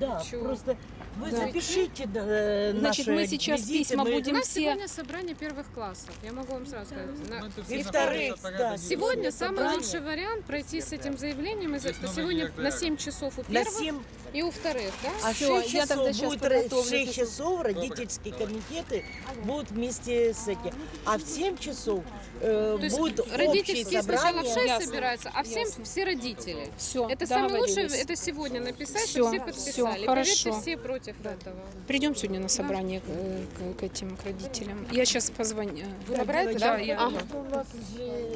Да, хочу. просто вы Да. запишите э, Значит, наши мы сейчас визиты, письма мы- У будем нас все... сегодня собрание первых классов. Я могу вам сразу сказать. На- И вторых, да. Сегодня самый собрание. лучший вариант пройти с этим заявлением. из- Здесь Это номер сегодня директора. на 7 часов у На первых 7, и у вторых, да? а Всё, 6 я часов тогда щас будет, подготовлю в 6 письмо. часов родительские комитеты будут вместе с этим. А в 7 часов э, То есть будет общее родительские сначала в собрание. 6 Ясно. собираются, а в 7 Ясно. все родители. Все, Это самое лучшее, это сегодня написать, Всё, чтобы все подписали. всё, хорошо. Поверьте, все против этого. Придем сегодня на собрание э, к, к этим к родителям. Я сейчас позвоню. Вы набираете, Да, да? я, Ага. У вас же,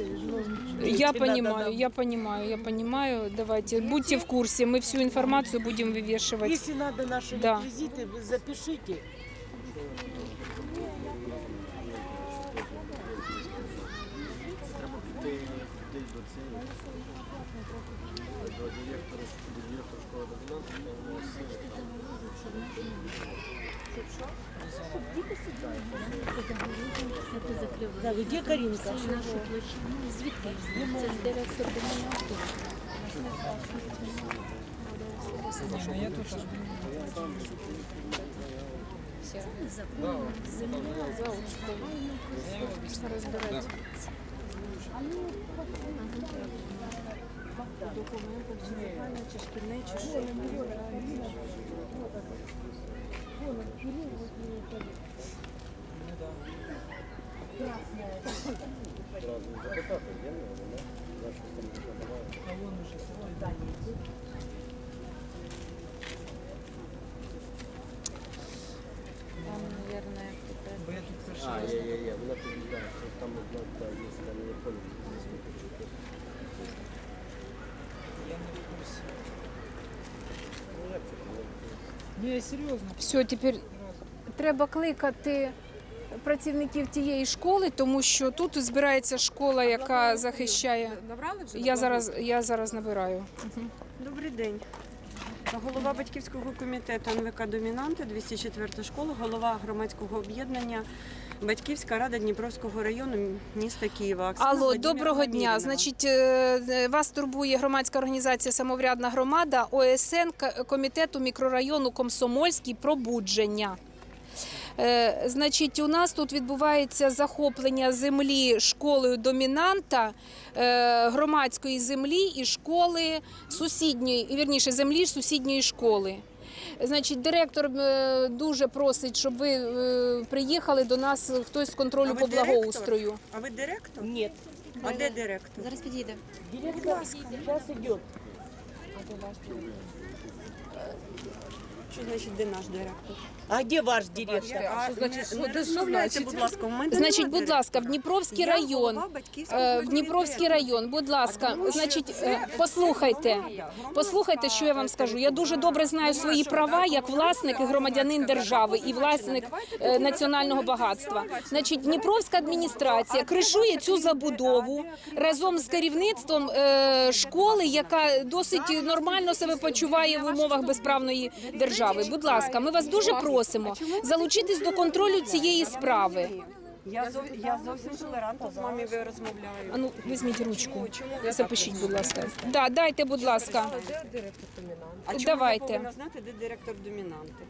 я дети, понимаю, да-да-да. я понимаю, я понимаю. Давайте, будьте в курсе, мы всю информацию будем вывешивать. Если надо наши Да. реквизиты, вы запишите. Дітей до цієї до директора, до директора де Карінка? Звідки? Це директор домінату. Я тут Закон, земля, заучковання, розбирати. Документи, чи шкільне, чи що школи домінанти, Да, где Каринка? А, є, є, є, вона тоді, да, що там, да, да, є, там не понял. Ні, серйозно. Все, тепер треба кликати працівників тієї школи, тому що тут збирається школа, яка захищає. Набрали вже? Я зараз, я зараз набираю. Добрий день. Голова батьківського комітету НВК Домінанти, 204 школа, голова громадського об'єднання Батьківська рада Дніпровського району міста Києва. Оксана Алло, доброго дня. Значить, е, вас турбує громадська організація Самоврядна громада ОСН комітету мікрорайону Комсомольський пробудження. Е, Значить, у нас тут відбувається захоплення землі школою домінанта, е, громадської землі і школи сусідньої, вірніше, землі сусідньої школи. Значить, директор е, дуже просить, щоб ви е, приїхали до нас хтось з контролю А по благоустрою. А ви директор? Ні. А де директор? Зараз підійде. Директор зараз идет. Що значить, де наш директор? А где ваш директор? А, що значить, не- що- не де- розмовляйте, будь ласка, у мене Значить, будь ласка, в Дніпровський Я район. голова батьківського е, В комітету. Дніпровський район, будь ласка, тому що значить, це- е, це послухайте, громада, послухайте, що я вам скажу. Я дуже добре знаю свої права як власник і громадянин держави і власник е, національного багатства. Значить, Дніпровська адміністрація кришує цю забудову разом з керівництвом е, школи, яка досить нормально себе почуває в умовах безправної держави. Будь ласка, ми вас дуже просимо залучитись до контролю цієї справи. Я, зов... я зовсім толерантно з вами розмовляю. А ну, візьміть ручку. Запишіть, будь ласка. Да, дайте, будь ласка. А чому Давайте. повинна знати, де директор домінанти?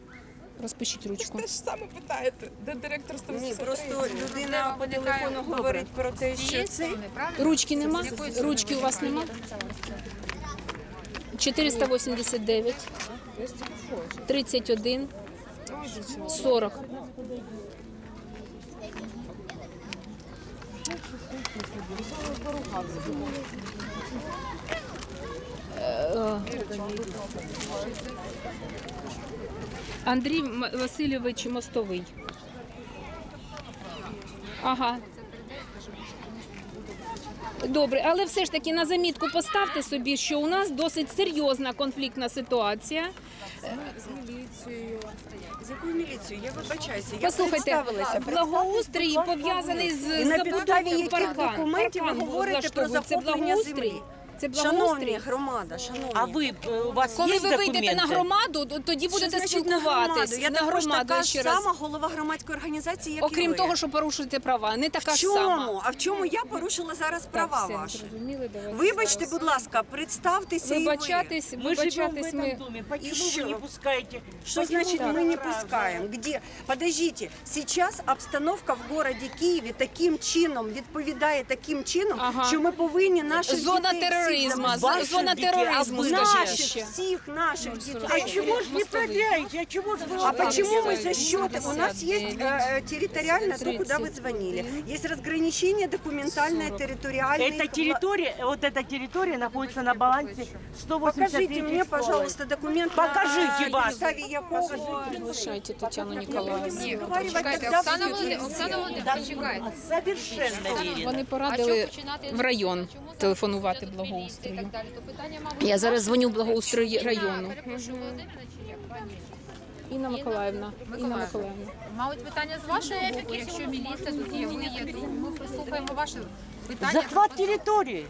Розпишіть ручку. Те ж саме питаєте, де директор Ні, просто людина по телефону говорить про те, що це Ручки нема? Ручки у вас нема? 489 31 40. Е, Андрій Васильович Мостовий. Ага. Добре, але все ж таки на замітку поставте собі, що у нас досить серйозна конфліктна ситуація. з якою міліцією? Я вибачаюся. Я Послухайте, представилася. благоустрій пов'язаний пов'язаний І з на підставі забудовою яких паркан. документів ви Паркан говорите про. Це захоплення благоустрій. землі? Це Шановні благоустрій. громада, шановні. А ви е, у вас Коли є ви вийдете на документи? громаду, то- тоді Що будете значить на громаду? спілкуватись. Я на також громаду така ще ж раз. сама голова громадської організації, як і Окрім ви. того, що порушуєте права, не така в ж чому? сама. А в чому я порушила зараз Так, права все, ваші? зрозуміли, давайте Вибачте, зараз. будь ласка, представтеся і ви. Вибачатись, Мы живем в вибачатись этом ми. доме. Почему И вы что? не пускаете? Что Почему значит вы мы не правы? пускаем? Где? Подождите, сейчас обстановка в городі Києві таким чином відповідає таким чином, Ага. що ми повинні наших Зона дітей всіх тероризму, забезпечити. Ваших зона дітей, тероризму, а ви скажіть Наших, ще. всіх наших А дітей. чего ж не проверяете? А чего ж вы А вот почему мы делаете? за счет? У нас есть э, территориально, то, куда вы звонили. Есть разграничение документальное, территориальное. Эта территория, вот эта территория находится на балансе 183 Покажите мне, школы. пожалуйста, документ, Покажите на вас. підставі якого... Приглашайте Тетяну Ніколаївну. Разговаривать Чекайте, тогда Оксана будет. Володимирівна, Оксана Володимирівна, почекайте. Совершенно верно. Вони порадили в район телефонувати благоустрою. Я зараз дзвоню в благоустрій району. Інна Миколаївна. Інна Миколаївна. Мабуть, питання з вашого боку, якщо міліція тут є, ви є, ми прислухаємо ваше питання. Захват территории.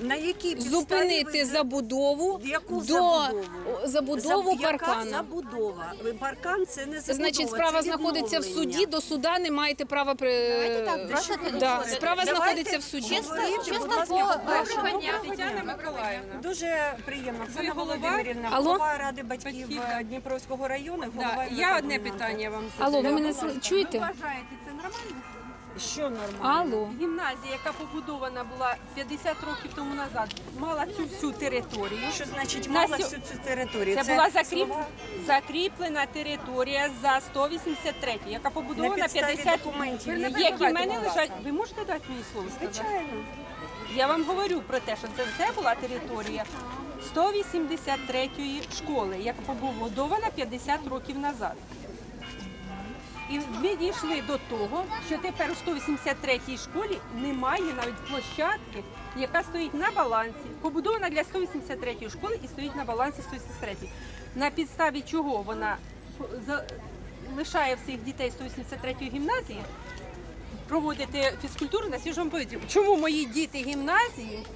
На якій Зупинити ви забудову Яку до забудову? забудову Заб- яка паркану. забудова? Ви- Паркан це не забудова, Значить, це справа знаходиться в суді. До суда не маєте права при Прошу да. справа Давайте знаходиться в суді. Чесно, по доброго дня. Тетяна Миколаївна. Дуже приємно. Голова? Володимирівна, голова Ради батьків Батьків, е, Дніпровського району. Да, я одне питання вам Алло, ви мене чуєте? Вважаєте, це нормально? Що нормально? Алло. Гімназія, яка побудована була 50 років тому назад, мала цю всю територію. Що значить На мала сьо- всю цю територію? Це, була закріп... слова закріплена територія за 183, яка на побудована підставі 50 документів. які в мене лежать. Ви можете дати мені слово? сказати? Звичайно. Я вам говорю про те, що це все була територія 183-ї школи, яка побудована 50 років назад. І ми дійшли до того, що тепер у 183-й школі немає навіть площадки, яка стоїть на балансі, побудована для 183-ї школи і стоїть на балансі 183-ї. На підставі чого вона лишає всіх дітей 183-ї гімназії проводити фізкультуру на свіжому повітрі. Чому мої діти гімназії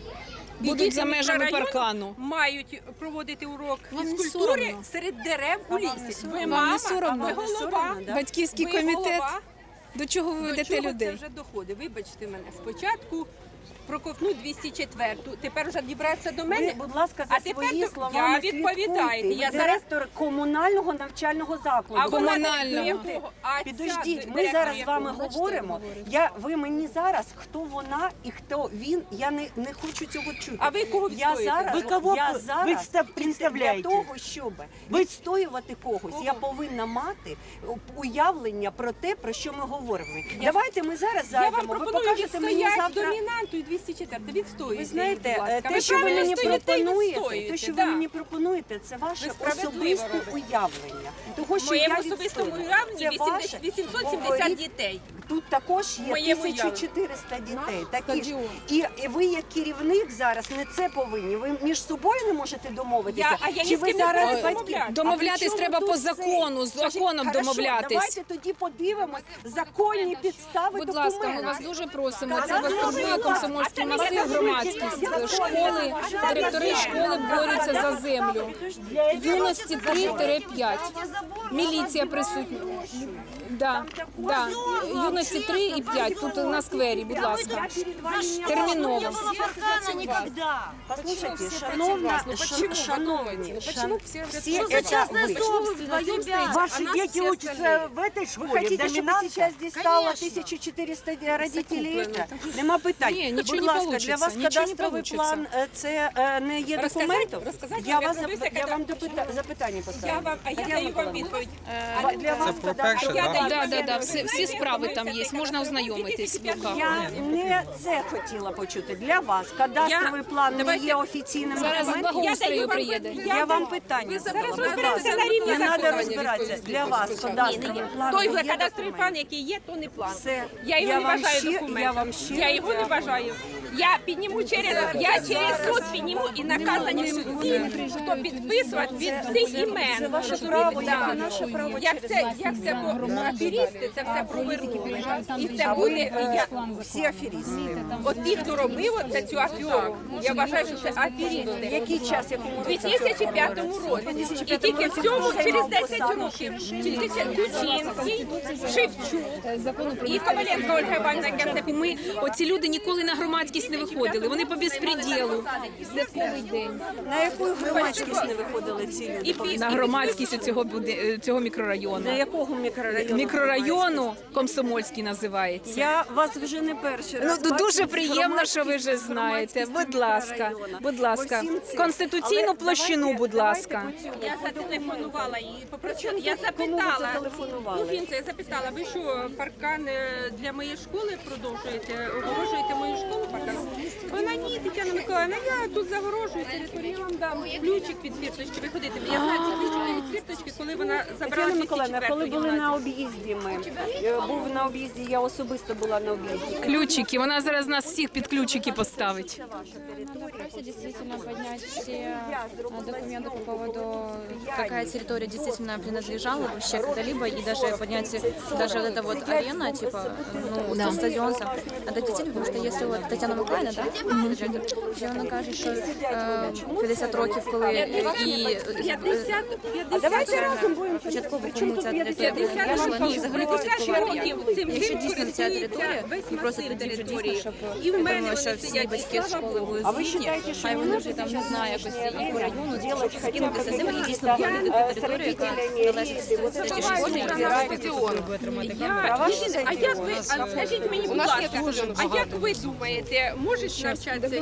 Будуть за межами паркану. мають проводити урок Вам не фізкультури соромно? серед дерев у лісі. Ви Вам не мама, соромно? ви Вам не голова. соромно, да? Батьківський Ви комітет. голова. До чого ви До ведете чого це людей? вже доходить? Вибачте мене. Спочатку проковтну 204-ту, тепер вже дібратися до Ви, мене. будь ласка, за А тепер свої слова я відповідаю. Я Ви зараз- директор комунального навчального закладу. А комунального. А Підождіть, ми зараз з вами говоримо. Я ви мені зараз, хто вона і хто він. Я не, не хочу цього чути. А ви кого я зараз, Ви кого я ви зараз для того, щоб відстоювати когось, я повинна мати уявлення про те, про що ми говоримо. Давайте ми зараз Я вам зайдемо. Ви покажете мені завтра. домінанту і 204. Відстоюйте. Ви знаєте, її, те, що ви мені пропонуєте, те, що ви мені пропонуєте, це ваше особисте уявлення. Того, що моєму я особистому уявленні Це 80 870 дітей. Тут також є моєму 1400 дітей. Такі ж. стадіон. І, і ви, як керівник, зараз не це повинні. Ви між собою не можете домовитися. Я- а я ні Чи з ви ким не зараз батьки? домовлятися. Домовлятись при чому треба тут по це? закону, з Скажіть, законом хорошо, домовлятись. Давайте тоді подивимось законні підстави Будь ласка, ми документів. вас дуже просимо. Це вас турбує комсомольський масив, громадськість, школи, директори школи борються за землю. Юності 3-5. Міліція присутня. Да, да. Юності 3 і 5. Тут на сквері, будь ласка. Терміново. никогда. Послушайте, шановна, шан- шановні, шан- все это вы. Ваши дети учатся в этой Вы школе, в хотите, чтобы доминанте? сейчас здесь стало 1400 родителей? Это? Нема питань. Ні, нічого Будь не ласка, получиться, для вас нічого не кадастровий получиться. план е, це е, не є Розказати? документом? Розказати? Я, Я вас, зроблю зап- я вам секретар. допита- запитання поставлю. Я вам, а я Тетяна даю вам Миколаївна, відповідь. а для вас про кадастровий перше, Я да? Да, да, всі, всі справи там є, можна ознайомитись в руках. Я не це хотіла почути. Для вас кадастровий план не є офіційним Зараз документом. благоустрою приїде. Я вам питання зараз розберемося на рівні Не треба закону. розбиратися. Для вас кадастровий план Той не є кадастровий документом. план, який є, то не план. Все. Я його не вам вважаю ще- документом. я вам ще Я його не дякую. вважаю. Я підніму через я через суд підніму і наказані всі, хто підписувати від всіх імен. Це ваше право, як і наше право. Як це як це аферісти, це все провернули. І це буде я, всі аферісти. От ті, хто робив оце цю аферу, я вважаю, що це аферісти. Який час? У 2005 році. І тільки в цьому через 10 років. Тільки це Кучинський, Шевчук і Коваленко Ольга Іванівна, яка Ми оці люди ніколи на громадськість не виходили. Вони по безпреділу. На яку громадськість не виходили ці люди? і. На громадськість цього буде цього мікрорайону. На якого мікрорайону? Мікрорайону Комсомольський називається. Я вас вже не перший раз Ну дуже приємно, що ви вже знаєте. Будь ласка, будь ласка, конституційну площину, будь ласка. Я зателефонувала і попросила. Я запитала. Ну, Фінце, я запитала, ви що, паркан е, для моєї школи продовжуєте? Огорожуєте мою школу паркан? Вона ні, Тетяна Миколаївна, я тут загорожую територію, я вам дам ключик від фірточки. Ви ходите. Я знаю ці ключики від фірточки, коли вона забрала Тетяна Миколаївна, коли були на об'їзді ми, е, був на об'їзді, я особисто була на об'їзді. Ключики. Вона зараз нас всіх під ключики поставить. Вопросе действительно поднять все а, документы по поводу, какая территория действительно принадлежала вообще когда-либо, и даже поднять даже вот эта вот арена, типа, ну, стадион сам, надо действительно, потому что если вот Миколаївна, да, що вона каже, що е, 50 років, коли і 50, А давайте разом будемо початково Чому кому тут ця 50 територія належала, ні, взагалі 50 років цим Якщо цим дійсно ця територія, користується і весь просто масив тоді вже території. дійсно, щоб І в мене думаю, що вони всі сидять, батьки з слава школи Богу. були А ви згідні, вважаєте, що хай не вони можна вже там, не зараз знаю, якось нинішнє і по району, время чи делать щось хотя бы скинутися з ними і дійсно какие-то, говорити э, ту територію, яка сравнительные належить виды, вот эти Тетяні школы Миколаївні. разбирать. Я, Права Єдине, а як ви, а скажіть мені, будь ласка, а як ви думаєте, можуть навчатися